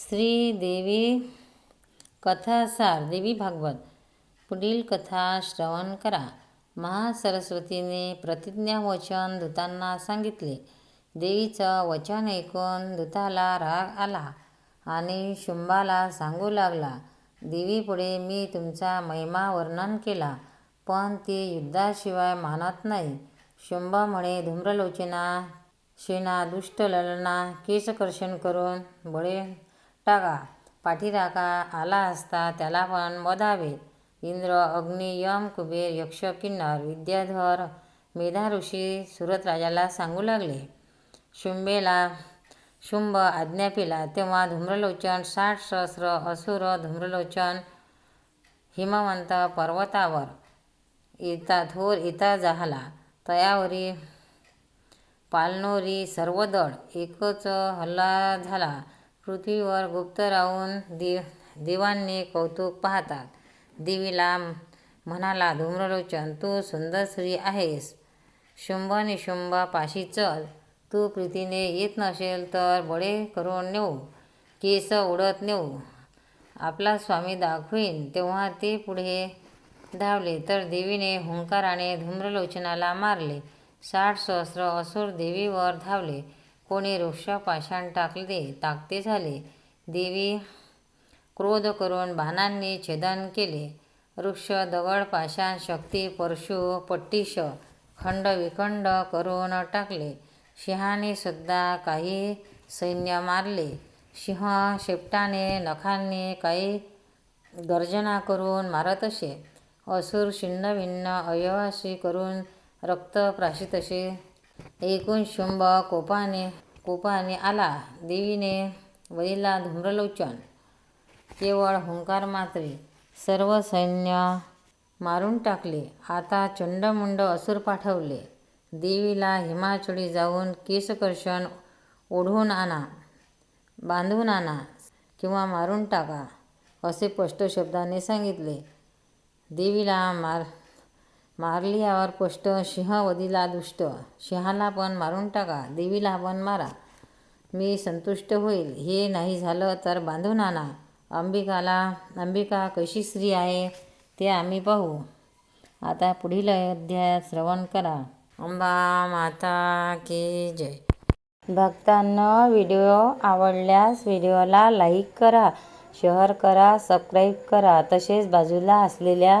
श्री देवी कथासार देवी भागवत पुढील कथा श्रवण करा. महासरस्वतीने प्रतिज्ञावचन दूतांना सांगितले. देवीचं वचन ऐकून दूताला राग आला आणि शुंभाला सांगू लागला देवीपुढे मी तुमचा महिमा वर्णन केला पण ती युद्धाशिवाय मानत नाही. शुंभ म्हणे धूम्रलोचना शेणा दुष्ट ललना केशकर्षण करून बळे टाका पाठीराखा आला असता त्याला पण वधावे इंद्र अग्नी यम कुबेर यक्ष किन्नर विद्याधर मेधा ऋषी सुरतराजाला सांगू लागले. शुंभेला शुंभ आज्ञा पिला तेव्हा धूम्रलोचन साठ सहस्र असुर धूम्रलोचन हिमवंत पर्वतावर येता थोर येता झाला तयावरी पालनोरी सर्व दळ एकच हल्ला झाला. पृथ्वीवर गुप्त राहून देव देवांनी कौतुक पाहतात. देवीला म्हणाला धूम्रलोचन तू सुंदर स्त्री आहेस. शुंभ निशुंभ पाशी चल. तू प्रीतीने येत नसेल तर बडे करून नेऊ. केस उडत नेऊ. आपला स्वामी दाखवीन. तेव्हा ते पुढे धावले. तर देवीने हुंकाराने धूम्रलोचनाला मारले. साठ सहस्र असुर देवीवर धावले. कोणी वृक्ष पाषाण टाकले ताकते झाले. देवी क्रोध करून बाणांनी छेदन केले. वृक्ष दगड पाषाण शक्ती परशु पट्टीश खंड विखंड करून टाकले. सिंहाने सुद्धा काही सैन्य मारले. सिंह शेपटाने नखांनी काही गर्जना करून मारत असे. असुर छिन्नभिन्न अयवासी करून रक्त प्राशित असे. एकूण शुंभ कोपाने कोपाने आला देवीने वरीला धूम्रलोचन. केवळ हुंकार मात्रे सर्व सैन्य मारून टाकले. आता चंडमुंड असुर पाठवले. देवीला हिमाचळी जाऊन केशकर्षण ओढून आणा बांधून आणा किंवा मारून टाका असे स्पष्ट शब्दाने सांगितले. देवीला मार मारली यावर पुष्ट सिंह सिंहवधीला दुष्ट. सिंहाला पण मारून टाका देवीला पण मारा. मी संतुष्ट होईल. हे नाही झालं तर बांधून आणा अंबिकाला अंबिका कशी स्त्री आहे ते आम्ही पाहू. आता पुढील अध्यायात श्रवण करा. अंबा माता की जय. भक्तांना व्हिडिओ आवडल्यास व्हिडिओला लाईक करा शेअर करा सबस्क्राईब करा. तसेच बाजूला असलेल्या